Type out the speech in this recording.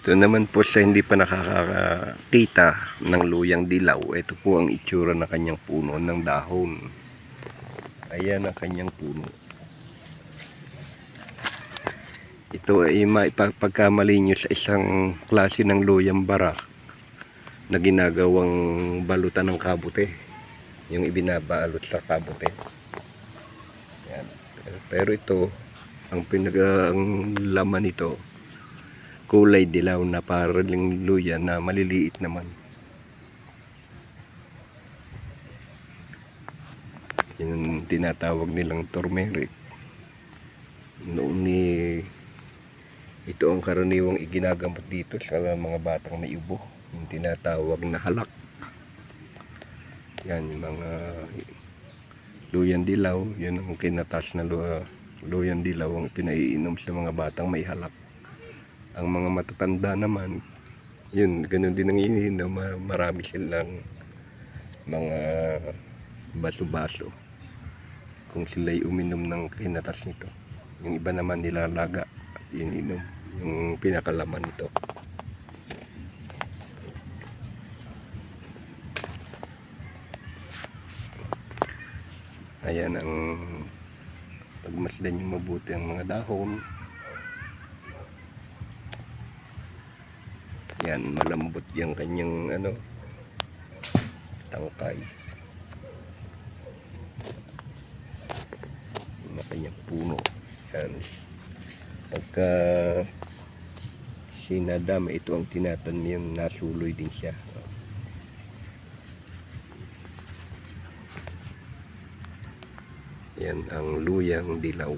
Ito naman po sa hindi pa nakakakita ng luyang dilaw, ito po ang itsura ng kanyang puno ng dahon. Ayan ang kanyang puno. Ito ay maipagkamali nyo sa isang klase ng luyang barak na ginagawang balutan ng kabute. Yung ibinabalot sa kabute. Yan. Pero ito, ang pinag ang laman nito, kulay dilaw na parang luya na maliliit naman. Ang tinatawag nilang turmeric. Noon ni ito ang karaniwang iginagamot dito sa mga batang may ubo. Yung tinatawag na halak. Yan, yung mga luyan dilaw. Yun ang kinatas na lu- luyan dilaw ang pinaiinom sa mga batang may halak. Ang mga matatanda naman, yun, ganun din ang. Ma- Marami silang mga baso-baso kung sila'y uminom ng kinatas nito. Yung iba naman nilalaga at ininom yung pinakalaman nito. Ayan ang pagmasdan yung mabuti ang mga dahon. Yan, malambot yung kanyang ano, tangkay. Yung kanyang puno. Yan. Pagka sinadama ito ang tinatanim, nasuloy din siya. Yan ang luyang dilaw.